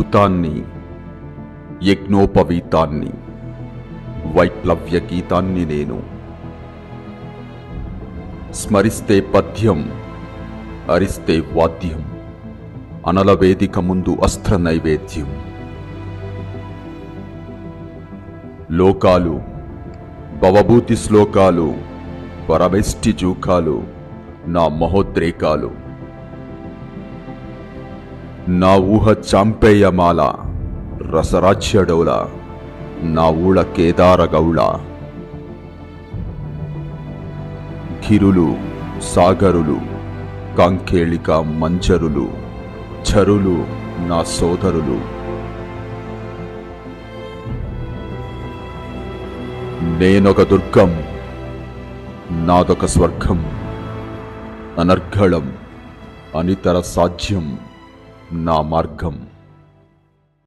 భూతాన్ని యజ్ఞోపవీతాన్ని వైప్లవ్య గీతాన్ని నేను స్మరిస్తే పద్యం అరిస్తే వాద్యం అనల వేదిక ముందు అస్త్ర నైవేద్యం లోకాలు భవభూతి శ్లోకాలు పరవెష్టి జూకాలు నా మహోద్రేకాలు. నా ఊహ చాంపేయమాల రసరాజ్యడౌల నా ఊళ కేదార గౌళ గిరులు సాగరులు కాంకేళిక మంచరులు చరులు నా సోదరులు. నేనొక దుర్గం నాదొక స్వర్గం అనర్ఘళం అనితర సాధ్యం. నా మార్గం